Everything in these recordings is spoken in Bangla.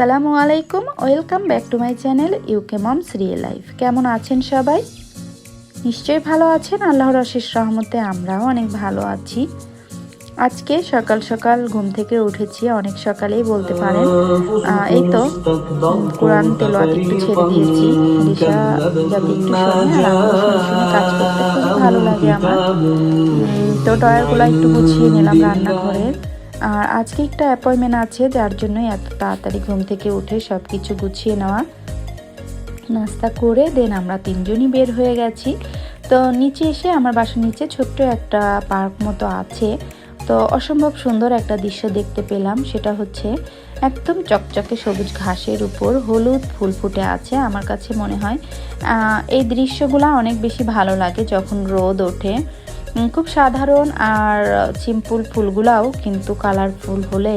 আসসালামু আলাইকুম, welcome back to my channel UK moms real life. কেমন আছেন সবাই? নিশ্চয়ই ভালো আছেন, আল্লাহর অশেষ রহমতে আমরাও অনেক ভালো আছি। আজকে সকাল সকাল ঘুম থেকে উঠেছি, অনেক সকালেই বলতে পারেন। এই তো, কোরআন তেলোয়াত একটু ছেড়ে দিয়েছি। যাতে একটু কাজ করতে খুব ভালো লাগে আমার। তো ডয়ারগুলো একটু গুছিয়ে নিলাম রান্নাঘরের আর আজকে একটা অ্যাপয়েন্টমেন্ট আছে, যার জন্যই এত তাড়াতাড়ি ঘুম থেকে উঠে সব কিছু গুছিয়ে নেওয়া। নাস্তা করে দেন আমরা তিনজনই বের হয়ে গেছি। তো নিচে এসে আমার বাসার নিচে ছোট্ট একটা পার্ক মতো আছে। তো অসম্ভব সুন্দর একটা দৃশ্য দেখতে পেলাম, সেটা হচ্ছে একদম চকচকে সবুজ ঘাসের উপর হলুদ ফুল ফুটে আছে আমার কাছে মনে হয়। এই দৃশ্যগুলো অনেক বেশি ভালো লাগে যখন রোদ ওঠে। খুব সাধারণ আর সিম্পল ফুলগুলাও কিন্তু কালারফুল হলে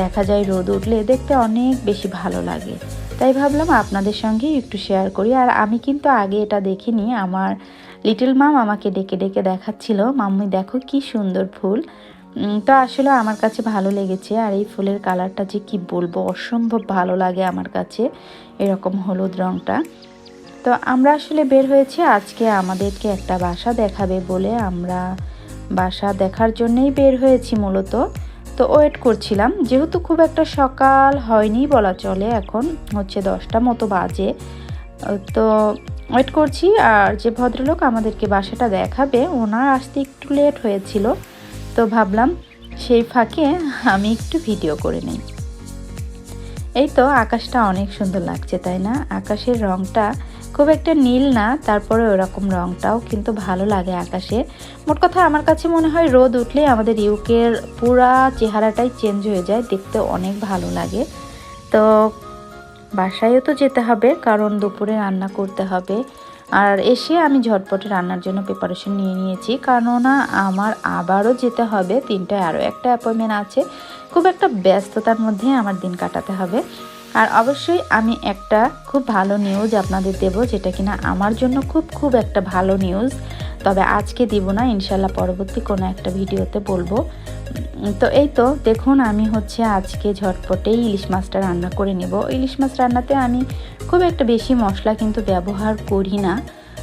দেখা যায় রোদ উঠলে দেখতে অনেক বেশি ভালো লাগে। তাই ভাবলাম আপনাদের সঙ্গে একটু শেয়ার করি। আর আমি কিন্তু আগে এটা দেখিনি, আমার লিটল মাম আমাকে ডেকে ডেকে দেখাচ্ছিল, মাম্মি দেখো কি সুন্দর ফুল। তো আসলে আমার কাছে ভালো লেগেছে আর এই ফুলের কালারটা যে কি বলব, অসম্ভব ভালো লাগে আমার কাছে। এরকম হলুদ রঙটা তো আমরা আসলে বের হয়েছি। আজকে আমাদেরকে একটা বাসা দেখাবে বলে আমরা বাসা দেখার জন্যই বের হয়েছি মূলত। তো ওয়েট করছিলাম। যেহেতু খুব একটা সকাল হয়নি বলা চলে, এখন হচ্ছে দশটা মতো বাজে। তো ওয়েট করছি আর যে ভদ্রলোক আমাদেরকে বাসাটা দেখাবে, ওনার আসতে একটু লেট হয়েছিল। তো ভাবলাম সেই ফাঁকে আমি একটু ভিডিও করে নিই। এই তো আকাশটা অনেক সুন্দর লাগছে, তাই না? আকাশের রংটা খুব একটা নীল না, তারপরে ওরকম রংটাও কিন্তু ভালো লাগে আকাশে। মোট কথা আমার কাছে মনে হয় রোদ উঠলে আমাদের ইউকের পুরা চেহারাটাই চেঞ্জ হয়ে যায়, দেখতে অনেক ভালো লাগে। তো বাসায়ও তো যেতে হবে, কারণ দুপুরে রান্না করতে হবে। আর এসে আমি ঝটপটে রান্নার জন্য প্রিপারেশন নিয়ে নিয়েছি, কেননা আমার আবারও যেতে হবে, তিনটায় আরও একটা অ্যাপয়েন্টমেন্ট আছে। খুব একটা ব্যস্ততার মধ্যে আমার দিন কাটাতে হবে। আর অবশ্যই আমি একটা খুব ভালো নিউজ আপনাদের দেব, যেটা কিনা আমার জন্য খুব খুব একটা ভালো নিউজ তবে আজকে দিব না ইনশাল্লাহ পরবর্তী কোনো একটা ভিডিওতে বলব। তো এই তো, দেখুন, আমি হচ্ছে আজকে ঝটপটেই ইলিশ মাছটা রান্না করে নেব। ইলিশ মাছ রান্নাতে আমি খুব একটা বেশি মশলা কিন্তু ব্যবহার করি না।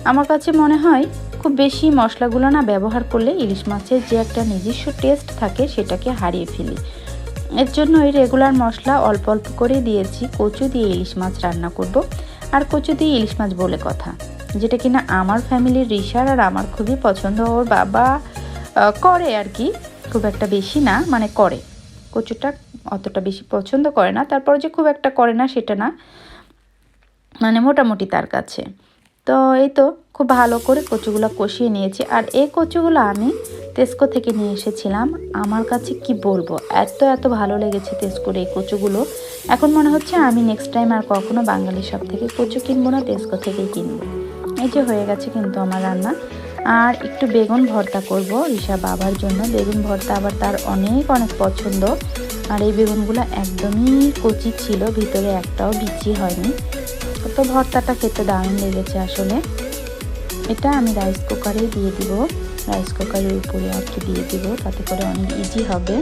আমার কাছে মনে হয় খুব বেশি মশলাগুলো না ব্যবহার করলে ইলিশ মাছের যে একটা নিজস্ব টেস্ট থাকে, সেটাকে হারিয়ে ফেলি। এর জন্য ওই রেগুলার মশলা অল্প অল্প করে দিয়েছি। কচু দিয়ে ইলিশ মাছ রান্না করব। আর কচু দিয়ে ইলিশ মাছ বলে কথা। যেটা কিনা আমার ফ্যামিলির রিসার আর আমার খুবই পছন্দ। ওর বাবা করে আর কি। খুব একটা বেশি না মানে করে। কচুটা অতটা বেশি পছন্দ করে না। তারপর যে খুব একটা করে না, সেটা না। মানে মোটামুটি তার কাছে। তো এই তো খুব ভালো করে কচুগুলো কষিয়ে নিয়েছি। আর এই কচুগুলো আমি তেস্কো থেকে নিয়ে এসেছিলাম। আমার কাছে কি বলব? এত এত ভালো লেগেছে তেস্কোর এই কচুগুলো। এখন মনে হচ্ছে আমি নেক্সট টাইম আর কখনো বাঙালি শপ থেকে কচু কিনবো না তেস্কো থেকেই কিনবো। এই যে হয়ে গেছে কিন্তু আমার রান্না। আর একটু বেগুন ভর্তা করব। ঋষা বাবার জন্য বেগুন ভর্তা আবার তার অনেক অনেক পছন্দ। আর এই বেগুনগুলো একদমই কচি ছিল, ভিতরে একটাও বিচি হয়নি। তো ভর্তাটা খেতে দারুণ লেগেছে আসলে। এটা আমি রাইস কুকারে দিয়ে দিব। রাইস কুকারের উপরে আর কি দিয়ে দিব, তাতে করে অনেক ইজি হবে।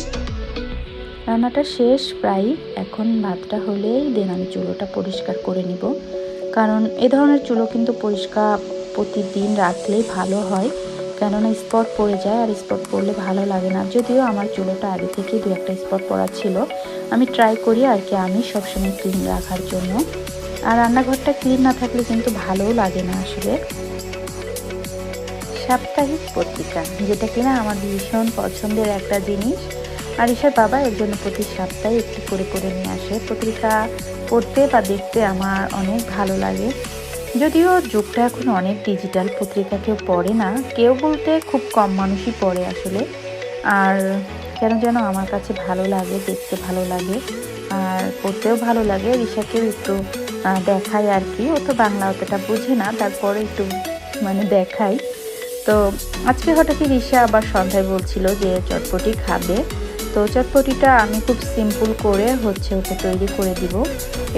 রান্নাটা শেষ প্রায়। এখন ভাতটা হলেই দেন আমি চুলোটা পরিষ্কার করে নিব। কারণ এ ধরনের চুলো কিন্তু পরিষ্কার প্রতিদিন রাখলেই ভালো হয়। কেননা স্পট পড়ে যায় আর স্পট পড়লে ভালো লাগে না। যদিও আমার চুলোটা আগে থেকেই দু একটা স্পট পড়া ছিল। আমি ট্রাই করি আর কি আমি সবসময় ক্লিন রাখার জন্য। আর রান্নাঘরটা ক্লিন না থাকলে কিন্তু ভালোও লাগে না আসলে। সাপ্তাহিক পত্রিকা, যেটা কিনা আমার ভীষণ পছন্দের একটা জিনিস। আর ঈশার বাবা এর জন্য প্রতি সপ্তাহে একটু করে করে নিয়ে আসে। পত্রিকা পড়তে বা দেখতে আমার অনেক ভালো লাগে। যদিও যুগটা এখন অনেক ডিজিটাল পত্রিকা কেউ পড়ে না। কেউ বলতে খুব কম মানুষই পড়ে আসলে। আর কেন যেন আমার কাছে ভালো লাগে, দেখতে ভালো লাগে। আর পড়তেও ভালো লাগে। ঋষাকেও একটু দেখাই আর কি। ও তো বাংলা অতটা বুঝে না, তারপরে একটু মানে দেখাই। তো আজকে হঠাৎই ঋষা আবার সন্ধ্যায় বলছিল যে চটপটি খাবে। তো চটপটিটা আমি খুব সিম্পল করে হচ্ছে ওকে তৈরি করে দিব।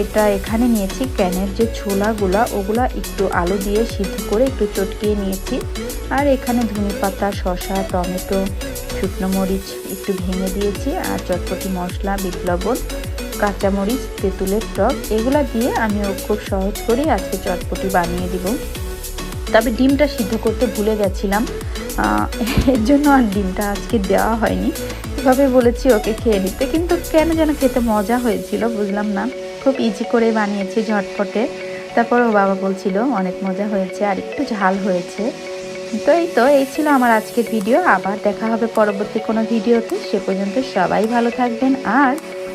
এটা এখানে নিয়েছি ক্যানের যে ছোলাগুলা, ওগুলা একটু আলু দিয়ে সিদ্ধ করে একটু চটকিয়ে নিয়েছি। আর এখানে ধনে পাতা শসা, টমেটো, শুকনো মরিচ একটু ভেঙে দিয়েছি। আর চটপটি মশলা, বিট লবণ কাঁচামরিচ, তেঁতুলের টক, এগুলো দিয়ে আমিও খুব সহজ করেই আজকে চটপটি বানিয়ে দিব। তবে ডিমটা সিদ্ধ করতে ভুলে গেছিলাম। এর জন্য আর ডিমটা আজকে দেওয়া হয়নি। এভাবে বলেছি ওকে খেয়ে নিতে, কিন্তু কেন যেন খেতে মজা হয়েছিল বুঝলাম না। খুব ইজি করে বানিয়েছি ঝটপটে। তারপর ও বাবা বলছিল, অনেক মজা হয়েছে, আর একটু ঝাল হয়েছে। তো এই তো, এই ছিল আমার আজকের ভিডিও আবার দেখা হবে পরবর্তী কোনো ভিডিওতে সে পর্যন্ত সবাই ভালো থাকবেন। আর